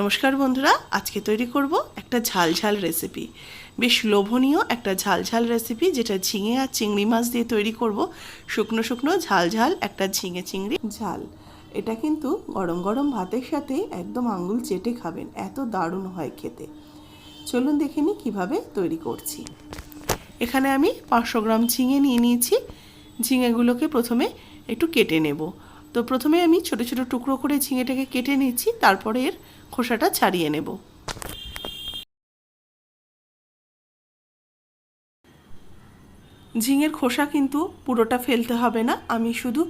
নমস্কার বন্ধুরা, আজকে তৈরি করব একটা ঝাল ঝাল রেসিপি বেশ লোভনীয় একটা ঝাল ঝাল রেসিপি যেটা ঝিঙে আর চিংড়ি মাছ দিয়ে তৈরি করব। শুকনো শুকনো ঝাল ঝাল একটা ঝিঙে চিংড়ি ঝাল। এটা কিন্তু গরম গরম ভাতের সাথে একদম আঙ্গুল চেটে খাবেন, এত দারুণ হয় খেতে। চলুন দেখে নিই কীভাবে তৈরি করছি। এখানে আমি পাঁচশো গ্রাম ঝিঙে নিয়ে নিয়েছি। ঝিঙেগুলোকে প্রথমে একটু কেটে নেব। তো প্রথমে আমি ছোট ছোট টুকরো করে ঝিঙেটাকে কেটে নিচ্ছি তারপরে এর খোসাটা ছাড়িয়ে নেব। ঝিঙের খোসা কিন্তু পুরোটা ফেলতে হবে না, আমি শুধু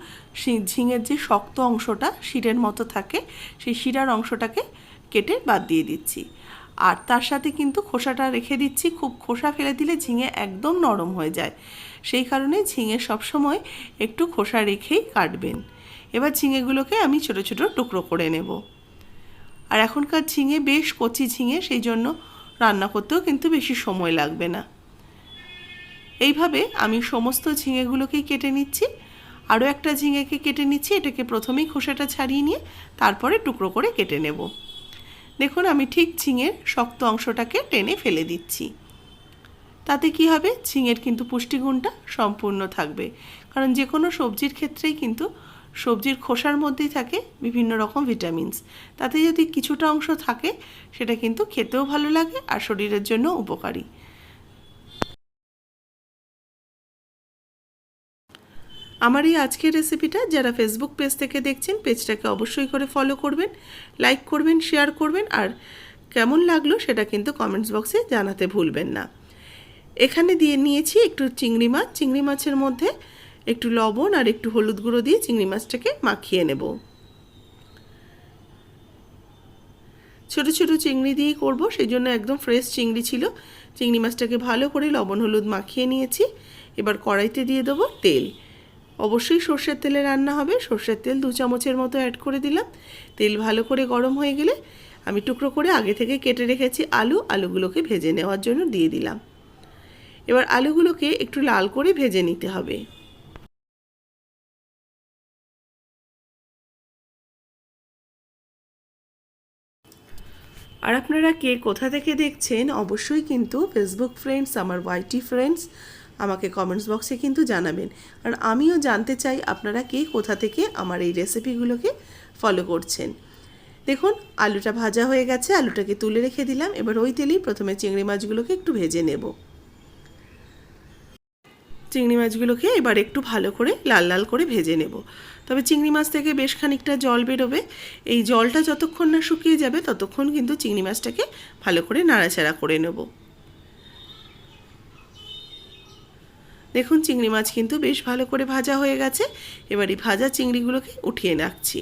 ঝিঙের যে শক্ত অংশটা শিরের মতো থাকে, সেই শিরার অংশটাকে কেটে বাদ দিয়ে দিচ্ছি। আর তার সাথে কিন্তু খোসাটা রেখে দিচ্ছি, খুব খোসা ফেলে দিলে ঝিঙে একদম নরম হয়ে যায়। সেই কারণে ঝিঙে সবসময় একটু খোসা রেখেই কাটবেন। এবার ঝিঙেগুলোকে আমি ছোট ছোট টুকরো করে নেব। আর এখনকার ঝিঙে বেশ কচি ঝিঙে, সেই জন্য রান্না করতেও কিন্তু বেশি সময় লাগবে না। এইভাবে আমি সমস্ত ঝিঙেগুলোকেই কেটে নিচ্ছি। আরও একটা ঝিঙেকে কেটে নিচ্ছি, এটাকে প্রথমেই খোসাটা ছাড়িয়ে নিয়ে তারপরে টুকরো করে কেটে নেব। দেখুন, আমি ঠিক ঝিঙের শক্ত অংশটাকে টেনে ফেলে দিচ্ছি। তাতে কি হবে? ঝিঙের কিন্তু পুষ্টিগুণটা সম্পূর্ণ থাকবে। কারণ যে কোনো সবজির ক্ষেত্রেই কিন্তু সবজির খোসার মধ্যেই থাকে বিভিন্ন রকম ভিটামিনস। তাতে যদি কিছুটা অংশ থাকে, সেটা কিন্তু খেতেও ভালো লাগে আর শরীরের জন্য উপকারী। আমার এই আজকের রেসিপিটা যারা ফেসবুক পেজ থেকে দেখছেন, পেজটাকে অবশ্যই করে ফলো করবেন লাইক করবেন শেয়ার করবেন আর কেমন লাগল সেটা কিন্তু কমেন্টস বক্সে জানাতে ভুলবেন না। এখানে দিয়ে নিয়েছি একটু চিংড়ি মাছ। চিংড়ি মাছের মধ্যে একটু লবণ আর একটু হলুদ গুঁড়ো দিয়ে চিংড়ি মাছটাকে মাখিয়ে নেব। ছোট ছোট চিংড়ি দিয়েই করব সেই জন্য একদম ফ্রেশ চিংড়ি ছিল। চিংড়ি মাছটাকে ভালো করে লবণ হলুদ মাখিয়ে নিয়েছি। এবার কড়াইতে দিয়ে দেবো তেল। অবশ্যই সর্ষের তেলে রান্না হবে। সর্ষের তেল দু চামচের মতো অ্যাড করে দিলাম। তেল ভালো করে গরম হয়ে গেলে আমি টুকরো করে আগে থেকে কেটে রেখেছি আলু। আলুগুলোকে ভেজে নেওয়ার জন্য দিয়ে দিলাম। এবার আলুগুলোকে একটু লাল করে ভেজে নিতে হবে। আর আপনারা কে কোথা থেকে দেখছেন, অবশ্যই কিন্তু ফেসবুক ফ্রেন্ডস আমার ওয়াইটি ফ্রেন্ডস আমাকে কমেন্টস বক্সে কিন্তু জানাবেন। আর আমিও জানতে চাই আপনারা কে কোথা থেকে আমার এই রেসিপিগুলোকে ফলো করছেন। দেখুন, আলুটা ভাজা হয়ে গেছে, আলুটাকে তুলে রেখে দিলাম। এবার ওই তেলেই প্রথমে চিংড়ি মাছগুলোকে একটু ভেজে নেব। চিংড়ি মাছগুলোকে এবার একটু ভালো করে লাল লাল করে ভেজে নেব। তবে চিংড়ি মাছ থেকে বেশ খানিকটা জল বেরোবে। এই জলটা যতক্ষণ না শুকিয়ে যাবে, ততক্ষণ কিন্তু চিংড়ি মাছটাকে ভালো করে নাড়াচাড়া করে নেব। দেখুন, চিংড়ি মাছ কিন্তু বেশ ভালো করে ভাজা হয়ে গেছে। এবার এই ভাজা চিংড়িগুলোকে উঠিয়ে রাখছি।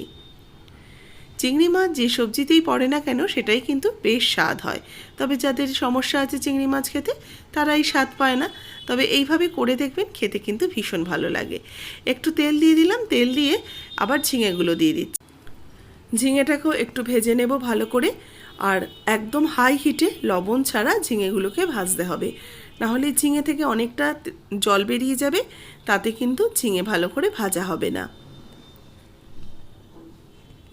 চিংড়ি মাছ যে সবজিতেই পড়ে না কেন, সেটাই কিন্তু বেশ স্বাদ হয়। তবে যাদের সমস্যা আছে চিংড়ি মাছ খেতে তারা এই স্বাদ পায় না। তবে এইভাবে করে দেখবেন, খেতে কিন্তু ভীষণ ভালো লাগে। একটু তেল দিয়ে দিলাম, তেল দিয়ে আবার ঝিঙেগুলো দিয়ে দিচ্ছি। ঝিঙেটাকেও একটু ভেজে নেব ভালো করে। আর একদম হাই হিটে লবণ ছাড়া ঝিঙেগুলোকে ভাজতে হবে। নাহলে ঝিঙে থেকে অনেকটা জল বেরিয়ে যাবে, তাতে কিন্তু ঝিঙে ভালো করে ভাজা হবে না।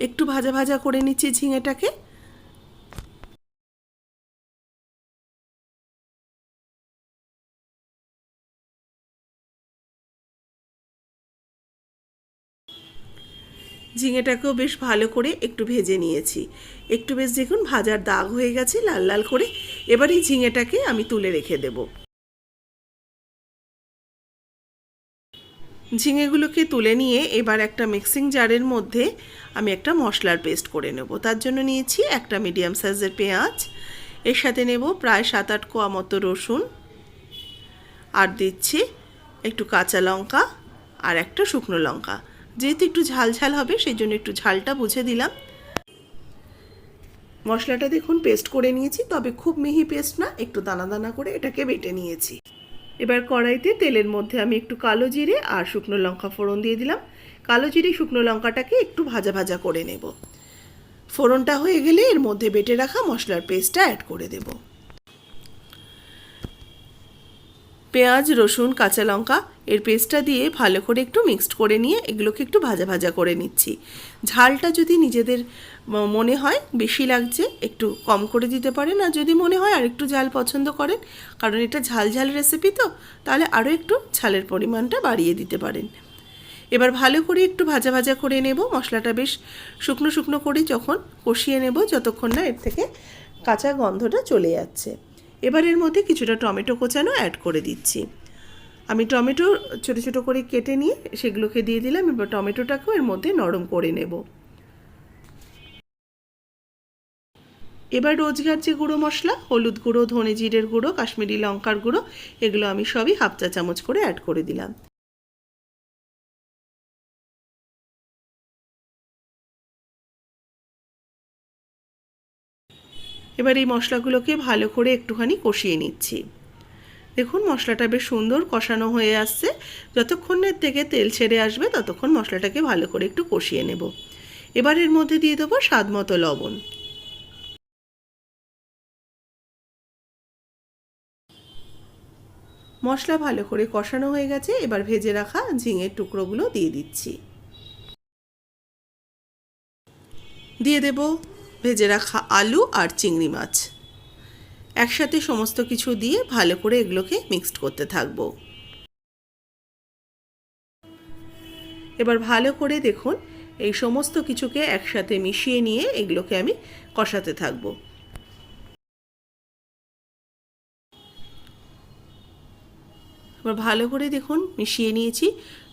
একটু ভাজা ভাজা করে নিচ্ছি ঝিঙেটাকে। ঝিঙেটাকেও বেশ ভালো করে একটু ভেজে নিয়েছি। একটু বেশ দেখুন ভাজার দাগ হয়ে গেছে লাল লাল করে। এবার এই ঝিঙেটাকে আমি তুলে রেখে দেব। ঝিঙেগুলোকে তুলে নিয়ে এবার একটা মিক্সিং জারের মধ্যে আমি একটা মশলার পেস্ট করে নেব। তার জন্য নিয়েছি একটা মিডিয়াম সাইজের পেঁয়াজ। এর সাথে নেব প্রায় সাত আট কোয়া মতো রসুন। আর দিচ্ছি একটু কাঁচা লঙ্কা আর একটা শুকনো লঙ্কা। যেহেতু একটু ঝাল ঝাল হবে, সেই জন্য একটু ঝালটা বুঝে দিলাম। মশলাটা দেখুন পেস্ট করে নিয়েছি, তবে খুব মিহি পেস্ট না, একটু দানা দানা করে এটাকে বেটে নিয়েছি। এবার কড়াইতে তেলের মধ্যে আমি একটু কালো জিরে আর শুকনো লঙ্কা ফোড়ন দিয়ে দিলাম। কালো জিরে শুকনো লঙ্কাটাকে একটু ভাজা ভাজা করে নেব। ফোড়নটা হয়ে গেলে এর মধ্যে বেটে রাখা মশলার পেস্টটা অ্যাড করে দেব। পেঁয়াজ, রসুন, কাঁচা লঙ্কা, এর পেস্টটা দিয়ে ভালো করে একটু মিক্সড করে নিয়ে এগুলোকে একটু ভাজা ভাজা করে নিচ্ছি। ঝালটা যদি নিজেদের মনে হয় বেশি লাগছে, একটু কম করে দিতে পারেন। আর যদি মনে হয় আর একটু ঝাল পছন্দ করেন, কারণ এটা ঝাল ঝাল রেসিপি তো, তাহলে আরও একটু ঝালের পরিমাণটা বাড়িয়ে দিতে পারেন। এবার ভালো করে একটু ভাজা ভাজা করে নেব। মশলাটা বেশ শুকনো শুকনো করে যখন কষিয়ে নেব, যতক্ষণ না এর থেকে কাঁচা গন্ধটা চলে যাচ্ছে। এবার এর মধ্যে কিছুটা টমেটো কোচানো অ্যাড করে দিচ্ছি। আমি টমেটো ছোট ছোট করে কেটে নিয়ে সেগুলোকে দিয়ে দিলাম, এবার টমেটোটাকেও এর মধ্যে নরম করে নেব। এবার রোজগার যে গুঁড়ো মশলা, হলুদ গুঁড়ো, ধনে জিরের গুঁড়ো, কাশ্মীরি লঙ্কার গুঁড়ো, এগুলো আমি সবই হাফ চা চামচ করে অ্যাড করে দিলাম। এবার এই মশলাগুলোকে ভালো করে একটুখানি কষিয়ে নিচ্ছি। দেখুন, মশলাটা বেশ সুন্দর কষানো হয়ে আসছে। যতক্ষণের থেকে তেল ছেড়ে আসবে, ততক্ষণ মশলাটাকে ভালো করে একটু কষিয়ে নেব। এবার এর মধ্যে দিয়ে দেবো স্বাদ মতো লবণ। মশলা ভালো করে কষানো হয়ে গেছে। এবার ভেজে রাখা ঝিঙের টুকরোগুলো দিয়ে দিচ্ছি। দিয়ে দেব ভেজে রাখা আলু আর চিংড়ি মাছ। একসাথে সমস্ত কিছু দিয়ে ভালো করে এগুলোকে মিক্সড করতে থাকব। এবার ভালো করে দেখুন, এই সমস্ত কিছুকে একসাথে মিশিয়ে নিয়ে এগুলোকে আমি কষাতে থাকব। এবার ভালো করে দেখুন, মিশিয়ে নিয়েছি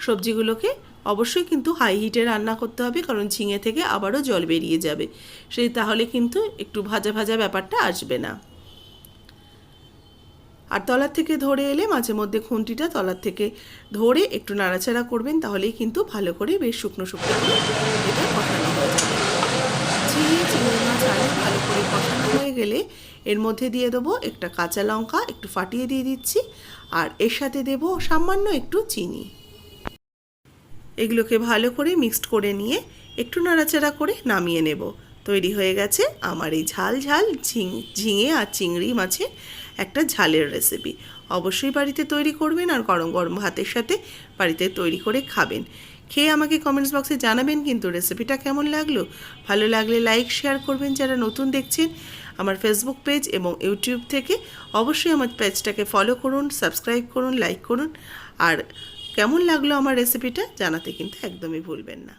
সবজিগুলোকে। অবশ্যই কিন্তু হাই হিটে রান্না করতে হবে, কারণ ঝিঙে থেকে আবারও জল বেরিয়ে যাবে। সেই তাহলে কিন্তু একটু ভাজা ভাজা ব্যাপারটা আসবে না। আর তলার থেকে ধরে এলে মাঝে মধ্যে খুন্তিটা তলার থেকে ধরে একটু নাড়াচাড়া করবেন, তাহলেই কিন্তু ভালো করে বেশ শুকনো শুকনো এটা কষানো হয়ে যাবে। চিংড়ি চিংড়ি মাছ ভালো করে কষানো হয়ে গেলে এর মধ্যে দিয়ে দেবো একটা কাঁচা লঙ্কা, একটু ফাটিয়ে দিয়ে দিচ্ছি, আর এর সাথে দেব সামান্য একটু চিনি। এগুলোকে ভালো করে মিক্সড করে নিয়ে একটু নাড়াচাড়া করে নামিয়ে নেব। তৈরি হয়ে গেছে আমার এই ঝাল ঝাল ঝিং ঝিঙে আর চিংড়ি মাছের একটা ঝালের রেসিপি অবশ্যই বাড়িতে তৈরি করবেন আর গরম গরম ভাতের সাথে বাড়িতে তৈরি করে খাবেন। খেয়ে আমাকে কমেন্টস বক্সে জানাবেন কিন্তু রেসিপিটা কেমন লাগল। ভালো লাগলে লাইক শেয়ার করবেন যারা নতুন দেখছেন আমার ফেসবুক পেজ এবং ইউটিউব থেকে। অবশ্যই আমার পেজটাকে ফলো করুন সাবস্ক্রাইব করুন লাইক করুন। আর কেমন লাগল আমার রেসিপিটা জানাতে কিন্তু একদমই ভুলবেন না।